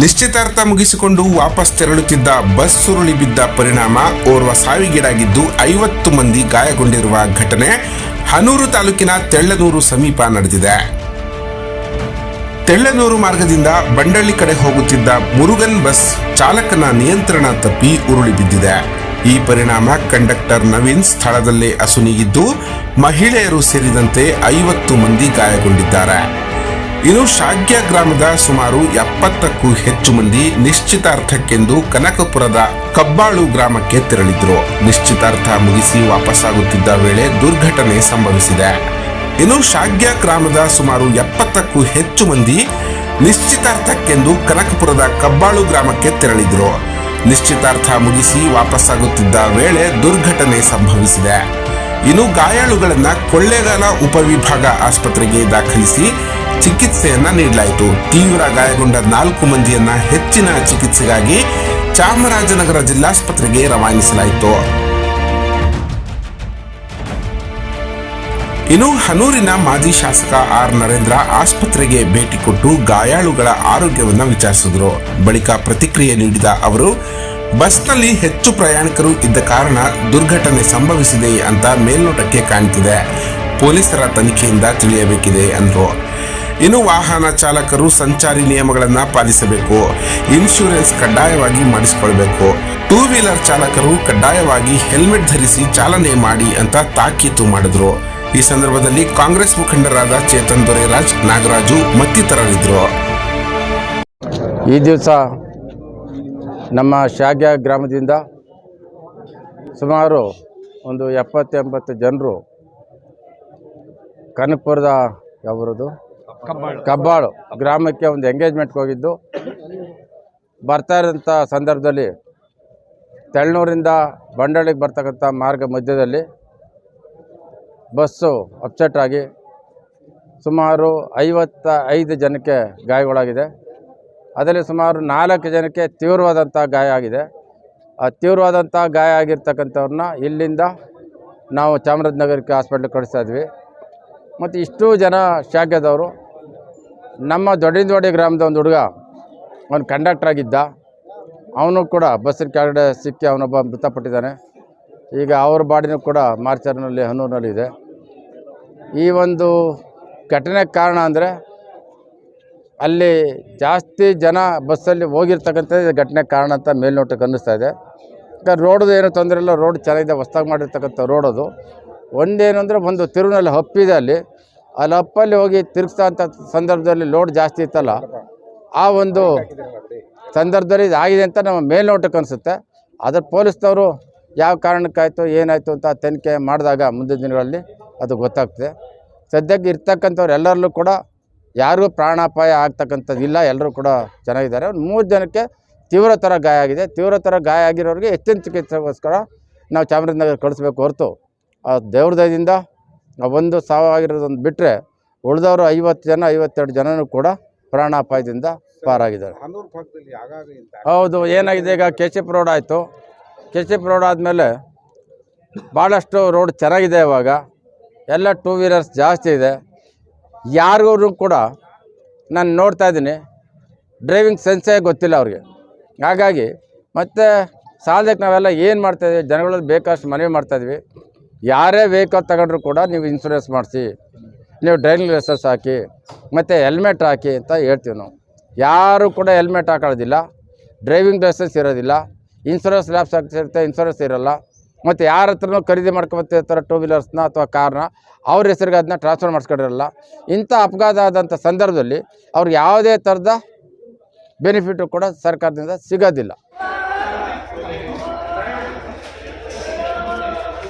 ನಿಶ್ಚಿತಾರ್ಥ ಮುಗಿಸಿಕೊಂಡು ವಾಪಸ್ ತೆರಳುತ್ತಿದ್ದ ಬಸ್ ಸುರುಳಿ ಬಿದ್ದ ಪರಿಣಾಮ ಓರ್ವ ಸಾವಿಗೀಡಾಗಿದ್ದು ಐವತ್ತು ಮಂದಿ ಗಾಯಗೊಂಡಿರುವ ಘಟನೆ ಹನೂರು ತಾಲೂಕಿನ ತೆಳ್ಳನೂರು ಸಮೀಪ ನಡೆದಿದೆ. ತೆಳ್ಳನೂರು ಮಾರ್ಗದಿಂದ ಬಂಡಳ್ಳಿ ಕಡೆ ಹೋಗುತ್ತಿದ್ದ ಮುರುಗನ್ ಬಸ್ ಚಾಲಕನ ನಿಯಂತ್ರಣ ತಪ್ಪಿ ಉರುಳಿ ಬಿದ್ದಿದೆ. ಈ ಪರಿಣಾಮ ಕಂಡಕ್ಟರ್ ನವೀನ್ ಸ್ಥಳದಲ್ಲೇ ಅಸುನೀಗಿದ್ದು ಮಹಿಳೆಯರು ಸೇರಿದಂತೆ ಐವತ್ತು ಮಂದಿ ಗಾಯಗೊಂಡಿದ್ದಾರೆ. ಇನ್ನು ಶಾಗ್ಯ ಗ್ರಾಮದ ಸುಮಾರು ಎಪ್ಪತ್ತಕ್ಕೂ ಹೆಚ್ಚು ಮಂದಿ ನಿಶ್ಚಿತಾರ್ಥಕ್ಕೆಂದು ಕನಕಪುರದ ಕಬ್ಬಾಳು ಗ್ರಾಮಕ್ಕೆ ತೆರಳಿದ್ರು. ನಿಶ್ಚಿತಾರ್ಥ ಮುಗಿಸಿ ವಾಪಸ್ಸಾಗುತ್ತಿದ್ದ ವೇಳೆ ದುರ್ಘಟನೆ ಸಂಭವಿಸಿದೆ. ಇನ್ನು ಶಾಗ್ಯ ಗ್ರಾಮದ ಸುಮಾರು ಎಪ್ಪತ್ತಕ್ಕೂ ಹೆಚ್ಚು ಮಂದಿ ನಿಶ್ಚಿತಾರ್ಥಕ್ಕೆಂದು ಕನಕಪುರದ ಕಬ್ಬಾಳು ಗ್ರಾಮಕ್ಕೆ ತೆರಳಿದ್ರು. ನಿಶ್ಚಿತಾರ್ಥ ಮುಗಿಸಿ ವಾಪಸ್ಸಾಗುತ್ತಿದ್ದ ವೇಳೆ ದುರ್ಘಟನೆ ಸಂಭವಿಸಿದೆ. ಇನ್ನು ಗಾಯಾಳುಗಳನ್ನು ಕೊಳ್ಳೇಗಾಲ ಉಪವಿಭಾಗ ಆಸ್ಪತ್ರೆಗೆ ದಾಖಲಿಸಿ ಚಿಕಿತ್ಸೆಯನ್ನ ನೀಡಲಾಯಿತು. ತೀವ್ರ ಗಾಯಗೊಂಡ ನಾಲ್ಕು ಮಂದಿಯನ್ನ ಹೆಚ್ಚಿನ ಚಿಕಿತ್ಸೆಗಾಗಿ ಚಾಮರಾಜನಗರ ಜಿಲ್ಲಾಸ್ಪತ್ರೆಗೆ ರವಾನಿಸಲಾಯಿತು. ಇನ್ನು ಹನೂರಿನ ಮಾಜಿ ಶಾಸಕ ಆರ್ ನರೇಂದ್ರ ಆಸ್ಪತ್ರೆಗೆ ಭೇಟಿ ಕೊಟ್ಟು ಗಾಯಾಳುಗಳ ಆರೋಗ್ಯವನ್ನು ವಿಚಾರಿಸಿದರು. ಬಳಿಕ ಪ್ರತಿಕ್ರಿಯೆ ನೀಡಿದ ಅವರು, ಬಸ್ನಲ್ಲಿ ಹೆಚ್ಚು ಪ್ರಯಾಣಿಕರು ಇದ್ದ ಕಾರಣ ದುರ್ಘಟನೆ ಸಂಭವಿಸಿದೆ ಅಂತ ಮೇಲ್ನೋಟಕ್ಕೆ ಕಾಣ್ತಿದೆ. ಪೊಲೀಸರ ತನಿಖೆಯಿಂದ ತಿಳಿಯಬೇಕಿದೆ ಅಂದ್ರು. ಇನ್ನು ವಾಹನ ಚಾಲಕರು ಸಂಚಾರಿ ನಿಯಮಗಳನ್ನು ಪಾಲಿಸಬೇಕು. ಇನ್ಶೂರೆನ್ಸ್ ಕಡ್ಡಾಯವಾಗಿ ಮಾಡಿಸಿಕೊಳ್ಬೇಕು. ಟೂ ವೀಲರ್ ಚಾಲಕರು ಕಡ್ಡಾಯವಾಗಿ ಹೆಲ್ಮೆಟ್ ಧರಿಸಿ ಚಾಲನೆ ಮಾಡಿ ಅಂತ ತಾಕೀತು ಮಾಡಿದ್ರು. ಈ ಸಂದರ್ಭದಲ್ಲಿ ಕಾಂಗ್ರೆಸ್ ಮುಖಂಡರಾದ ಚೇತನ್ ದೊರೆರಾಜ್, ನಾಗರಾಜು ಮತ್ತಿತರರಿದ್ದರು. ಈ ದಿವಸ ನಮ್ಮ ಶಾಗ್ಯ ಗ್ರಾಮದಿಂದ ಸುಮಾರು ಒಂದು ಎಪ್ಪತ್ತೆಂಬತ್ತು ಜನರು ಕನಕಪುರದ ಯಾವ್ರದ್ದು ಕಬ್ಬಾಳು. ಗ್ರಾಮಕ್ಕೆ ಒಂದು ಎಂಗೇಜ್ಮೆಂಟ್ಗೆ ಹೋಗಿದ್ದು. ಬರ್ತಾ ಇರೋಂಥ ಸಂದರ್ಭದಲ್ಲಿ ತೆಳ್ನೂರಿಂದ ಬಂಡಳಿಗೆ ಬರ್ತಕ್ಕಂಥ ಮಾರ್ಗ ಮಧ್ಯದಲ್ಲಿ ಬಸ್ಸು ಅಪ್ಸೆಟ್ ಆಗಿ ಸುಮಾರು ಐವತ್ತ ಐದು ಜನಕ್ಕೆ ಗಾಯಗಳಾಗಿದೆ. ಅದರಲ್ಲಿ ಸುಮಾರು ನಾಲ್ಕು ಜನಕ್ಕೆ ತೀವ್ರವಾದಂಥ ಗಾಯ ಆಗಿದೆ. ಆ ತೀವ್ರವಾದಂಥ ಗಾಯ ಆಗಿರ್ತಕ್ಕಂಥವ್ರನ್ನ ಇಲ್ಲಿಂದ ನಾವು ಚಾಮರಾಜನಗರಕ್ಕೆ ಹಾಸ್ಪಿಟ್ಲಿಗೆ ಕಳಿಸ್ತಾ ಇದ್ವಿ. ಮತ್ತು ಇಷ್ಟು ಜನ ಶಾಖದವರು ನಮ್ಮ ದೊಡ್ಡದೊಡ್ಡಿ ಗ್ರಾಮದ ಒಂದು ಹುಡುಗ, ಅವನು ಕಂಡಕ್ಟರ್ ಆಗಿದ್ದ. ಅವನು ಕೂಡ ಬಸ್ಸಿನ ಕೆಳಗಡೆ ಸಿಕ್ಕಿ ಅವನೊಬ್ಬ ಮೃತಪಟ್ಟಿದ್ದಾನೆ. ಈಗ ಅವ್ರ ಬಾಡಿನೂ ಕೂಡ ಮಾರ್ಚರ್ನಲ್ಲಿ ಹನ್ನೂರಿನಲ್ಲಿ ಇದೆ. ಈ ಒಂದು ಘಟನೆ ಕಾರಣ ಅಂದರೆ, ಅಲ್ಲಿ ಜಾಸ್ತಿ ಜನ ಬಸ್ಸಲ್ಲಿ ಹೋಗಿರ್ತಕ್ಕಂಥ ಘಟನೆ ಕಾರಣ ಅಂತ ಮೇಲ್ನೋಟಕ್ಕೆ ಅನ್ನಿಸ್ತಾ ಇದೆ. ಈಗ ರೋಡ್ದು ಏನೂ ತೊಂದರೆ ಇಲ್ಲ, ರೋಡ್ ಚೆನ್ನಾಗಿದೆ, ಹೊಸ್ದಾಗಿ ಮಾಡಿರ್ತಕ್ಕಂಥ ರೋಡದು ಒಂದೇನು ಅಂದರೆ ಒಂದು ತಿರುವಿನಲ್ಲಿ ಹಪ್ಪಿದೆ ಅಲ್ಲಿ. ಅಲ್ಲಿ ಅಪ್ಪಲ್ಲಿ ಹೋಗಿ ತಿರುಗಿಸ್ತಾ ಸಂದರ್ಭದಲ್ಲಿ ಲೋಡ್ ಜಾಸ್ತಿ ಇತ್ತಲ್ಲ, ಆ ಒಂದು ಸಂದರ್ಭದಲ್ಲಿ ಇದಾಗಿದೆ ಅಂತ ನಮ್ಮ ಮೇಲ್ನೋಟಕ್ಕೆ ಅನಿಸುತ್ತೆ. ಆದರೆ ಪೊಲೀಸ್ನವರು ಯಾವ ಕಾರಣಕ್ಕಾಯಿತು, ಏನಾಯಿತು ಅಂತ ತನಿಖೆ ಮಾಡಿದಾಗ ಮುಂದಿನ ದಿನಗಳಲ್ಲಿ ಅದು ಗೊತ್ತಾಗ್ತದೆ. ಸದ್ಯಕ್ಕೆ ಇರ್ತಕ್ಕಂಥವ್ರು ಎಲ್ಲರಲ್ಲೂ ಕೂಡ ಯಾರಿಗೂ ಪ್ರಾಣಾಪಾಯ ಆಗ್ತಕ್ಕಂಥದ್ದು ಇಲ್ಲ, ಎಲ್ಲರೂ ಕೂಡ ಚೆನ್ನಾಗಿದ್ದಾರೆ ಒಂದು ಮೂರು ಜನಕ್ಕೆ ತೀವ್ರತರ ಗಾಯ ಆಗಿದೆ. ತೀವ್ರತರ ಗಾಯ ಆಗಿರೋರಿಗೆ ಹೆಚ್ಚಿನ ಚಿಕಿತ್ಸೆಗೋಸ್ಕರ ನಾವು ಚಾಮರಾಜನಗರ ಕಳಿಸ್ಬೇಕು ಹೊರತು. ಆ ದೇವ್ರ ದಯದಿಂದ ಆ ಒಂದು ಸಾವಾಗಿರೋದೊಂದು ಬಿಟ್ಟರೆ ಉಳಿದವರು ಐವತ್ತು ಜನ ಐವತ್ತೆರಡು ಜನನೂ ಕೂಡ ಪ್ರಾಣಾಪಾಯದಿಂದ ಪಾರಾಗಿದ್ದಾರೆ. ಹೌದು ಏನಾಗಿದೆ ಈಗ ಕೆಶಿಪ್ ರೋಡ್ ಆಯಿತು. ಕೆಶಿಪ್ ರೋಡ್ ಆದಮೇಲೆ ಭಾಳಷ್ಟು ರೋಡ್ ಚೆನ್ನಾಗಿದೆ ಇವಾಗ. ಎಲ್ಲ ಟೂ ವೀಲರ್ಸ್ ಜಾಸ್ತಿ ಇದೆ. ಯಾರಿಗೂ ಕೂಡ ನಾನು ನೋಡ್ತಾ ಇದ್ದೀನಿ. ಡ್ರೈವಿಂಗ್ ಸೆನ್ಸೇ ಗೊತ್ತಿಲ್ಲ ಅವ್ರಿಗೆ. ಹಾಗಾಗಿ ಮತ್ತು ಸಾಲದಕ್ಕೆ ನಾವೆಲ್ಲ ಏನು ಮಾಡ್ತಾಯಿದ್ವಿ ಜನಗಳಲ್ಲಿ ಬೇಕಷ್ಟು ಮನವಿ ಮಾಡ್ತಾಯಿದ್ವಿ ಯಾರೇ ವೆಹಿಕಲ್ ತಗೊಂಡ್ರು ಕೂಡ ನೀವು ಇನ್ಸೂರೆನ್ಸ್ ಮಾಡಿಸಿ, ನೀವು ಡ್ರೈವಿಂಗ್ ಲೈಸೆನ್ಸ್ ಹಾಕಿ, ಮತ್ತು ಹೆಲ್ಮೆಟ್ ಹಾಕಿ ಅಂತ ಹೇಳ್ತೀವಿ ನಾವು. ಯಾರೂ ಕೂಡ ಹೆಲ್ಮೆಟ್ ಹಾಕೊಳ್ಳೋದಿಲ್ಲ ಡ್ರೈವಿಂಗ್ ಲೈಸೆನ್ಸ್ ಇರೋದಿಲ್ಲ ಇನ್ಸೂರೆನ್ಸ್ ಲ್ಯಾಬ್ಸ್ ಆಗ್ತಿರುತ್ತೆ ಇನ್ಸೂರೆನ್ಸ್ ಇರೋಲ್ಲ. ಮತ್ತು ಯಾರ ಹತ್ರನೂ ಖರೀದಿ ಮಾಡ್ಕೊಬತ್ತಿರ್ತಾರೆ ಟೂ ವೀಲರ್ಸ್ನ ಅಥವಾ ಕಾರ್ನ ಅವ್ರ ಹೆಸರಿಗೆ ಅದನ್ನ ಟ್ರಾನ್ಸ್ಫರ್ ಮಾಡಿಸ್ಕೊಂಡಿರಲ್ಲ. ಇಂಥ ಅಪಘಾತ ಆದಂಥ ಸಂದರ್ಭದಲ್ಲಿ ಅವ್ರಿಗೆ ಯಾವುದೇ ಥರದ ಬೆನಿಫಿಟು ಕೂಡ ಸರ್ಕಾರದಿಂದ ಸಿಗೋದಿಲ್ಲ.